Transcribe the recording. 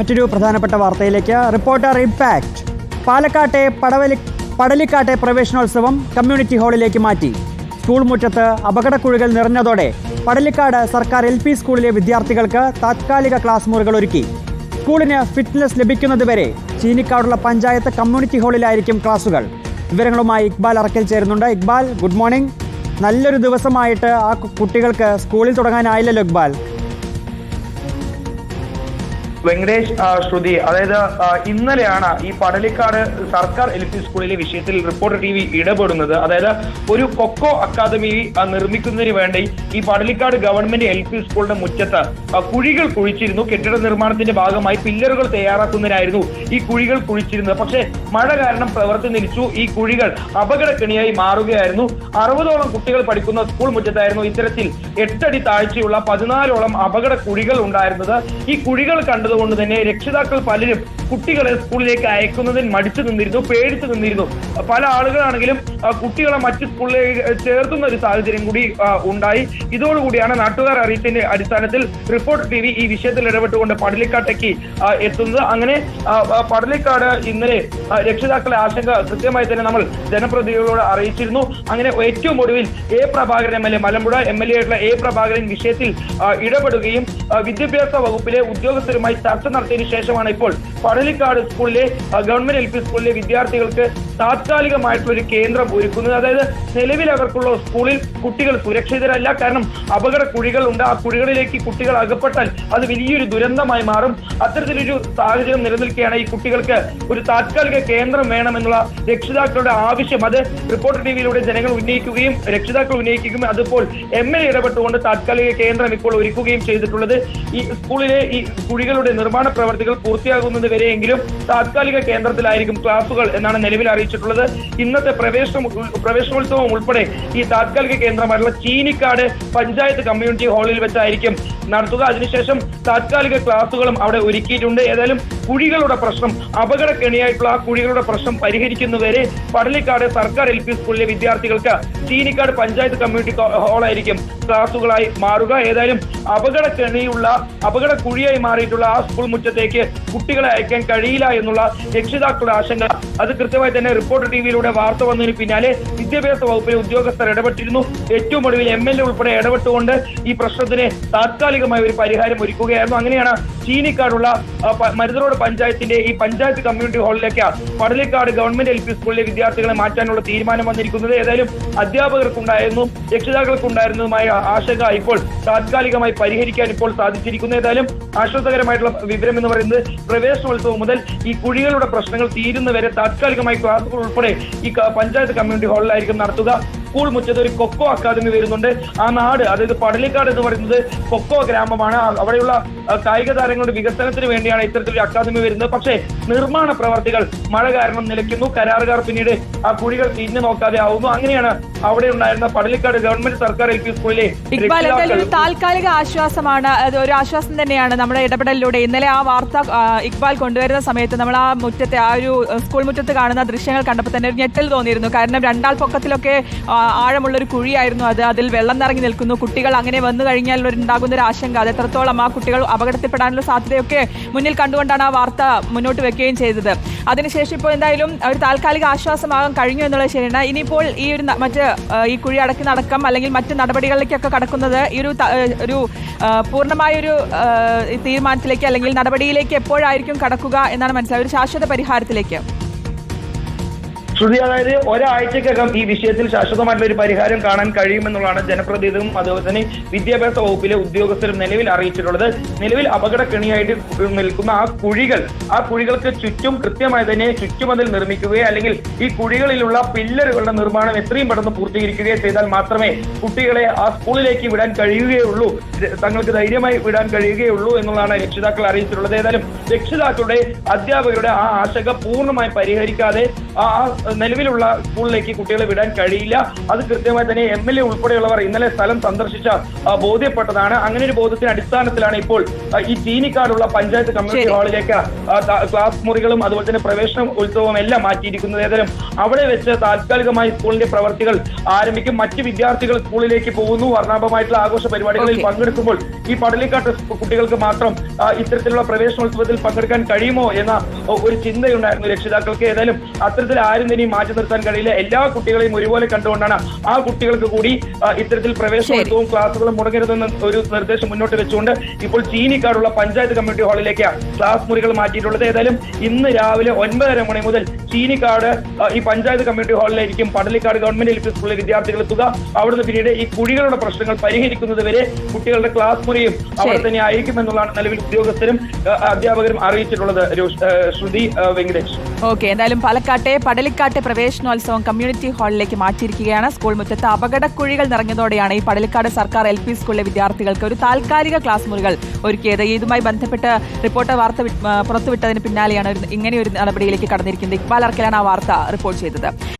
മറ്റൊരു പ്രധാനപ്പെട്ട വാർത്തയിലേക്ക്. റിപ്പോർട്ടർ ഇമ്പാക്ട് പാലക്കാട്ടെ പടവലി പടലിക്കാട്ടെ പ്രവേശനോത്സവം കമ്മ്യൂണിറ്റി ഹാളിലേക്ക് മാറ്റി. സ്കൂൾ മുറ്റത്ത് അപകടക്കുഴികൾ നിറഞ്ഞതോടെ പടലിക്കാട് സർക്കാർ എൽ പി സ്കൂളിലെ വിദ്യാർത്ഥികൾക്ക് താത്കാലിക ക്ലാസ് മുറികൾ ഒരുക്കി. സ്കൂളിന് ഫിറ്റ്നസ് ലഭിക്കുന്നതുവരെ ചീനിക്കാടുള്ള പഞ്ചായത്ത് കമ്മ്യൂണിറ്റി ഹാളിലായിരിക്കും ക്ലാസുകൾ. വിവരങ്ങളുമായി ഇക്ബാൽ അറക്കൽ ചേരുന്നുണ്ട്. Iqbal good morning. നല്ലൊരു ദിവസമായിട്ട് ആ കുട്ടികൾക്ക് സ്കൂളിൽ തുടങ്ങാനായില്ലല്ലോ ഇക്ബാൽ. വെങ്കടേഷ് ശ്രുതി. അതായത് ഇന്നലെയാണ് ഈ പടലിക്കാട് സർക്കാർ എൽ പി സ്കൂളിലെ വിഷയത്തിൽ റിപ്പോർട്ടർ ടി വി ഇടപെടുന്നത്. അതായത് ഒരു കൊക്കോ അക്കാദമി നിർമ്മിക്കുന്നതിന് വേണ്ടി ഈ പടലിക്കാട് ഗവൺമെന്റ് എൽ പി സ്കൂളിന്റെ മുറ്റത്ത് കുഴികൾ കുഴിച്ചിരുന്നു. കെട്ടിട നിർമ്മാണത്തിന്റെ ഭാഗമായി പില്ലറുകൾ തയ്യാറാക്കുന്നതിനായിരുന്നു ഈ കുഴികൾ കുഴിച്ചിരുന്നത്. പക്ഷേ മഴ കാരണം പ്രവർത്തി നിരിച്ചു ഈ കുഴികൾ അപകടക്കെണിയായി മാറുകയായിരുന്നു. അറുപതോളം കുട്ടികൾ പഠിക്കുന്ന സ്കൂൾ മുറ്റത്തായിരുന്നു ഇത്തരത്തിൽ എട്ടടി താഴ്ചയുള്ള പതിനാലോളം അപകട കുഴികൾ ഉണ്ടായിരുന്നത്. ഈ കുഴികൾ കണ്ടതുകൊണ്ട് തന്നെ രക്ഷിതാക്കൾ പലരും കുട്ടികളെ സ്കൂളിലേക്ക് അയക്കുന്നതിൽ മടിച്ചു നിന്നിരുന്നു പേടിച്ചു നിന്നിരുന്നു. പല ആളുകളാണെങ്കിലും കുട്ടികളെ മറ്റ് സ്കൂളിലേക്ക് ചേർത്തുന്ന ഒരു സാഹചര്യം കൂടി ഉണ്ടായി. ഇതോടുകൂടിയാണ് നാട്ടുകാർ അറിയിച്ചതിന്റെ അടിസ്ഥാനത്തിൽ റിപ്പോർട്ട് ടി വി ഈ വിഷയത്തിൽ ഇടപെട്ടുകൊണ്ട് പടലിക്കാട്ടേക്ക് എത്തുന്നത്. അങ്ങനെ പടലിക്കാട് ഇന്നലെ രക്ഷിതാക്കളെ ആശങ്ക കൃത്യമായി തന്നെ നമ്മൾ ജനപ്രതിനിധികളോട് അറിയിച്ചിരുന്നു. അങ്ങനെ ഏറ്റവും ഒടുവിൽ A Prabhakaran M L A Malampuzha M L A ആയിട്ടുള്ള എ പ്രഭാകരൻ വിഷയത്തിൽ ഇടപെടുകയും വിദ്യാഭ്യാസ വകുപ്പിലെ ഉദ്യോഗസ്ഥരുമായി ചർച്ച നടത്തിയതിനു ശേഷമാണ് ഇപ്പോൾ പടലിക്കാട് സ്കൂളിലെ ഗവൺമെന്റ് എൽ പി സ്കൂളിലെ വിദ്യാർത്ഥികൾക്ക് താത്കാലികമായിട്ടുള്ള ഒരു കേന്ദ്രം ഒരുക്കുന്നത്. അതായത് നിലവിൽ അവർക്കുള്ള സ്കൂളിൽ കുട്ടികൾ സുരക്ഷിതരല്ല. കാരണം അപകട കുഴികൾ ഉണ്ട്. ആ കുഴികളിലേക്ക് കുട്ടികൾ അകപ്പെട്ടാൽ അത് വലിയൊരു ദുരന്തമായി മാറും. അത്തരത്തിലൊരു സാഹചര്യം നിലനിൽക്കുകയാണ്. ഈ കുട്ടികൾക്ക് ഒരു താത്കാലിക കേന്ദ്രം വേണമെന്നുള്ള രക്ഷിതാക്കളുടെ ആവശ്യം അത് റിപ്പോർട്ടർ ടിവിയിലൂടെ ജനങ്ങൾ ഉന്നയിക്കുകയും രക്ഷിതാക്കൾ ഉന്നയിക്കുകയും അതിപ്പോൾ എം എൽ ഇടപെട്ടുകൊണ്ട് താത്കാലിക കേന്ദ്രം ഇപ്പോൾ ഒരുക്കുകയും ചെയ്തിട്ടുള്ളത്. ഈ സ്കൂളിലെ ഈ കുഴികളുടെ നിർമ്മാണ പ്രവർത്തികൾ പൂർത്തിയാകുന്നത് വരെയെങ്കിലും താത്കാലിക കേന്ദ്രത്തിലായിരിക്കും ക്ലാസുകൾ എന്നാണ് നിലവിൽ അറിയിച്ചിട്ടുള്ളത്. ഇന്നത്തെ പ്രവേശന പ്രവേശനോത്സവം ഉൾപ്പെടെ ഈ താത്കാലിക കേന്ദ്രമായിട്ടുള്ള ചീനിക്കാട് പഞ്ചായത്ത് കമ്മ്യൂണിറ്റി ഹാളിൽ വെച്ചായിരിക്കും നടത്തുക. അതിനുശേഷം താത്കാലിക ക്ലാസുകളും അവിടെ ഒരുക്കിയിട്ടുണ്ട്. ഏതായാലും കുഴികളുടെ പ്രശ്നം അപകടക്കെണിയായിട്ടുള്ള ആ കുഴികളുടെ പ്രശ്നം പരിഹരിക്കുന്നവരെ പടലിക്കാട് സർക്കാർ എൽ പി സ്കൂളിലെ വിദ്യാർത്ഥികൾക്ക് ചീനിക്കാട് പഞ്ചായത്ത് കമ്മ്യൂണിറ്റി ഹാളായിരിക്കും ക്ലാസുകളായി മാറുക. ഏതായാലും അപകടക്കെണിയുള്ള അപകട കുഴിയായി മാറിയിട്ടുള്ള ആ സ്കൂൾ മുറ്റത്തേക്ക് കുട്ടികളെ അയക്കാൻ കഴിയില്ല എന്നുള്ള രക്ഷിതാക്കളുടെ ആശങ്ക. അത് കൃത്യമായി തന്നെ റിപ്പോർട്ടർ ടിവിയിലൂടെ വാർത്ത വന്നതിന് പിന്നാലെ വിദ്യാഭ്യാസ വകുപ്പിലെ ഉദ്യോഗസ്ഥർ ഇടപെട്ടിരുന്നു. ഏറ്റവും ഒടുവിൽ എം എൽ എ ഉൾപ്പെടെ ഇടപെട്ടുകൊണ്ട് ഈ പ്രശ്നത്തിന് താത്കാലികമായ ഒരു പരിഹാരം ഒരുക്കുകയായിരുന്നു. അങ്ങനെയാണ് ചീനിക്കാടുള്ള മരുതറോഡ് പഞ്ചായത്തിന്റെ ഈ പഞ്ചായത്ത് കമ്മ്യൂണിറ്റി ഹാളിലേക്ക് പടലിക്കാട് ഗവൺമെന്റ് എൽ പി സ്കൂളിലെ വിദ്യാർത്ഥികളെ മാറ്റാനുള്ള തീരുമാനം വന്നിരിക്കുന്നത്. ഏതായാലും അധ്യാപകർക്കുണ്ടായിരുന്നു രക്ഷിതാക്കൾക്കുണ്ടായിരുന്നതുമായ ആശങ്ക ഇപ്പോൾ താത്കാലികമായി പരിഹരിക്കാൻ ഇപ്പോൾ സാധിച്ചിരിക്കുന്നു. ഏതായാലും ആശ്വാസകരമായിട്ടുള്ള വിവരം എന്ന് പറയുന്നത് പ്രവേശനോത്സവം മുതൽ ഈ കുഴികളുടെ പ്രശ്നങ്ങൾ തീരുന്നവരെ താത്കാലികമായി ക്ലാസുകൾ ഉൾപ്പെടെ ഈ പഞ്ചായത്ത് കമ്മ്യൂണിറ്റി ഹാളിലായിരിക്കും നടത്തുക. സ്കൂൾ മുറ്റത്ത് ഒരു കൊക്കോ അക്കാദമി വരുന്നുണ്ട്. ആ നാട് അതായത് പടലിക്കാട് എന്ന് പറയുന്നത് കൊക്കോ ഗ്രാമമാണ്. അവിടെയുള്ള കായിക താരങ്ങളുടെ വികസനത്തിന് വേണ്ടിയാണ് ഇത്തരത്തിലൊരു അക്കാദമി വരുന്നത്. പക്ഷേ നിർമ്മാണ പ്രവർത്തികൾ മഴ കാരണം നിലയ്ക്കുന്നു. കരാറുകാർ പിന്നീട് ആ കുഴികൾ തിരിഞ്ഞു നോക്കാതെ ആവുന്നു. അങ്ങനെയാണ് അവിടെ ഉണ്ടായിരുന്ന പടലിക്കാട് ഗവൺമെന്റ് സർക്കാർ എൽ പി സ്കൂളിലെ ഇക്ബാൽ എന്തായാലും താൽക്കാലിക ആശ്വാസമാണ്. അത് ഒരു ആശ്വാസം തന്നെയാണ് നമ്മുടെ ഇടപെടലിലൂടെ. ഇന്നലെ ആ വാർത്ത ഇക്ബാൽ കൊണ്ടുവരുന്ന സമയത്ത് നമ്മൾ ആ മുറ്റത്തെ ആ ഒരു സ്കൂൾ മുറ്റത്ത് കാണുന്ന ദൃശ്യങ്ങൾ കണ്ടപ്പോൾ തന്നെ ഒരു ഞെട്ടൽ തോന്നിയിരുന്നു. കാരണം രണ്ടാൾ പൊക്കത്തിലൊക്കെ ആഴമുള്ളൊരു കുഴിയായിരുന്നു അത്. അതിൽ വെള്ളം നിറങ്ങി നിൽക്കുന്നു. കുട്ടികൾ അങ്ങനെ വന്നു കഴിഞ്ഞാൽ ഉണ്ടാകുന്ന ഒരു ആശങ്ക. അത് എത്രത്തോളം ആ കുട്ടികൾ അപകടത്തിൽപ്പെടാനുള്ള സാധ്യതയൊക്കെ മുന്നിൽ കണ്ടുകൊണ്ടാണ് ആ വാർത്ത മുന്നോട്ട് വെക്കുകയും ചെയ്തത്. അതിനുശേഷം ഇപ്പോൾ എന്തായാലും ഒരു താൽക്കാലിക ആശ്വാസമാകാൻ കഴിഞ്ഞു എന്നുള്ളത് ശരിയാണ്. ഇനിയിപ്പോൾ ഈ ഒരു മറ്റ് ഈ കുഴി അടക്കി നടക്കം അല്ലെങ്കിൽ മറ്റ് നടപടികളിലേക്കൊക്കെ കടക്കുന്നത് ഈ ഒരു ഒരു പൂർണമായൊരു തീരുമാനത്തിലേക്ക് അല്ലെങ്കിൽ നടപടിയിലേക്ക് എപ്പോഴായിരിക്കും കടക്കുക എന്നാണ് മനസ്സിലായത്. ഒരു ശാശ്വത പരിഹാരത്തിലേക്ക്. ശ്രുതി അതായത് ഒരാഴ്ചക്കകം ഈ വിഷയത്തിൽ ശാശ്വതമായിട്ടുള്ള ഒരു പരിഹാരം കാണാൻ കഴിയുമെന്നുള്ളതാണ് ജനപ്രതിനിധികളും അതുപോലെ തന്നെ വിദ്യാഭ്യാസ വകുപ്പിലെ ഉദ്യോഗസ്ഥരും നിലവിൽ അറിയിച്ചിട്ടുള്ളത്. നിലവിൽ അപകടക്കെണിയായിട്ട് നിൽക്കുന്ന ആ കുഴികൾ ആ കുഴികൾക്ക് ചുറ്റും കൃത്യമായി തന്നെ ചുറ്റുമതിൽ നിർമ്മിക്കുകയോ അല്ലെങ്കിൽ ഈ കുഴികളിലുള്ള പില്ലറുകളുടെ നിർമ്മാണം എത്രയും പെട്ടെന്ന് പൂർത്തീകരിക്കുകയോ ചെയ്താൽ മാത്രമേ കുട്ടികളെ ആ സ്കൂളിലേക്ക് വിടാൻ കഴിയുകയുള്ളൂ. തങ്ങൾക്ക് ധൈര്യമായി വിടാൻ കഴിയുകയുള്ളൂ എന്നുള്ളതാണ് രക്ഷിതാക്കൾ അറിയിച്ചിട്ടുള്ളത്. ഏതായാലും രക്ഷിതാക്കളുടെ അധ്യാപകരുടെ ആ ആശങ്ക പൂർണമായി പരിഹരിക്കാതെ ആ ആ നിലവിലുള്ള സ്കൂളിലേക്ക് കുട്ടികളെ വിടാൻ കഴിയില്ല. അത് കൃത്യമായി തന്നെ എം എൽ എ ഉൾപ്പെടെയുള്ളവർ ഇന്നലെ സ്ഥലം സന്ദർശിച്ച ബോധ്യപ്പെട്ടതാണ്. അങ്ങനെ ഒരു ബോധ്യത്തിന്റെ അടിസ്ഥാനത്തിലാണ് ഇപ്പോൾ ഈ ചീനിക്കാടുള്ള പഞ്ചായത്ത് കമ്മ്യൂണിറ്റി. ഹാളിലേക്ക് ക്ലാസ് മുറികളും അതുപോലെ തന്നെ പ്രവേശന ഉത്സവവും എല്ലാം മാറ്റിയിരിക്കുന്നത്. ഏതായാലും അവിടെ വെച്ച് താൽക്കാലികമായി സ്കൂളിന്റെ പ്രവർത്തികൾ ആരംഭിക്കും. മറ്റ് വിദ്യാർത്ഥികൾ സ്കൂളിലേക്ക് പോകുന്നു. വർണാഭമായിട്ടുള്ള ആഘോഷ പരിപാടികളിൽ പങ്കെടുക്കുമ്പോൾ ഈ പടലിക്കാട്ട് കുട്ടികൾക്ക് മാത്രം ഇത്തരത്തിലുള്ള പ്രവേശനോത്സവത്തിൽ പങ്കെടുക്കാൻ കഴിയുമോ എന്ന ഒരു ചിന്തയുണ്ടായിരുന്നു രക്ഷിതാക്കൾക്ക്. ഏതായാലും അത്തരത്തിൽ ആരും തന്നെ മാറ്റി നിർത്താൻ കഴിയില്ല. എല്ലാ കുട്ടികളെയും ഒരുപോലെ കണ്ടുകൊണ്ടാണ് ആ കുട്ടികൾക്ക് കൂടി ഇത്തരത്തിൽ പ്രവേശനോത്സവവും ക്ലാസുകളും മുടങ്ങരുതെന്ന് ഒരു നിർദ്ദേശം മുന്നോട്ട് വെച്ചുകൊണ്ട് ഇപ്പോൾ ചീനിക്കാടുള്ള പഞ്ചായത്ത് കമ്മ്യൂണിറ്റി ഹാളിലേക്ക് ക്ലാസ് മുറികൾ മാറ്റിയിട്ടുള്ളത്. ഏതായാലും ഇന്ന് രാവിലെ ഒൻപതര മണി മുതൽ ചീനിക്കാട് ഈ പഞ്ചായത്ത് കമ്മ്യൂണിറ്റി ഹാളിലായിരിക്കും പടലിക്കാട് ഗവൺമെന്റ് എൽ പി സ്കൂളിലെ വിദ്യാർത്ഥികൾ എത്തുക. അവിടുന്ന് പിന്നീട് ഈ കുഴികളുടെ പ്രശ്നങ്ങൾ പരിഹരിക്കുന്നത് വരെ കുട്ടികളുടെ ക്ലാസ് മുറിയും അവിടെ തന്നെ ആയിരിക്കും എന്നുള്ളതാണ് നിലവിൽ ഉദ്യോഗസ്ഥരും അധ്യാപകരും അറിയിച്ചിട്ടുള്ളത് ശ്രുതി വെങ്കടേഷ്. ഓക്കെ എന്തായാലും പാലക്കാട്ടെ പടലിക്കാട്ടെ പ്രവേശനോത്സവം കമ്മ്യൂണിറ്റി ഹാളിലേക്ക് മാറ്റിയിരിക്കുകയാണ്. സ്കൂൾ മുറ്റത്ത് അപകടക്കുഴികൾ നിറഞ്ഞതോടെയാണ് ഈ പടലിക്കാട് സർക്കാർ എൽ പി സ്കൂളിലെ വിദ്യാർത്ഥികൾക്ക് ഒരു താൽക്കാലിക ക്ലാസ് മുറികൾ ഒരുക്കിയത്. ഇതുമായി ബന്ധപ്പെട്ട് റിപ്പോർട്ടർ വാർത്ത പുറത്തുവിട്ടതിന് പിന്നാലെയാണ് ഒരു- ഇങ്ങനെയൊരു നടപടിയിലേക്ക് കടന്നിരിക്കുന്നത്. ഇക്ബാൽ അർക്കലാണ് ആ വാർത്ത റിപ്പോർട്ട് ചെയ്തത്.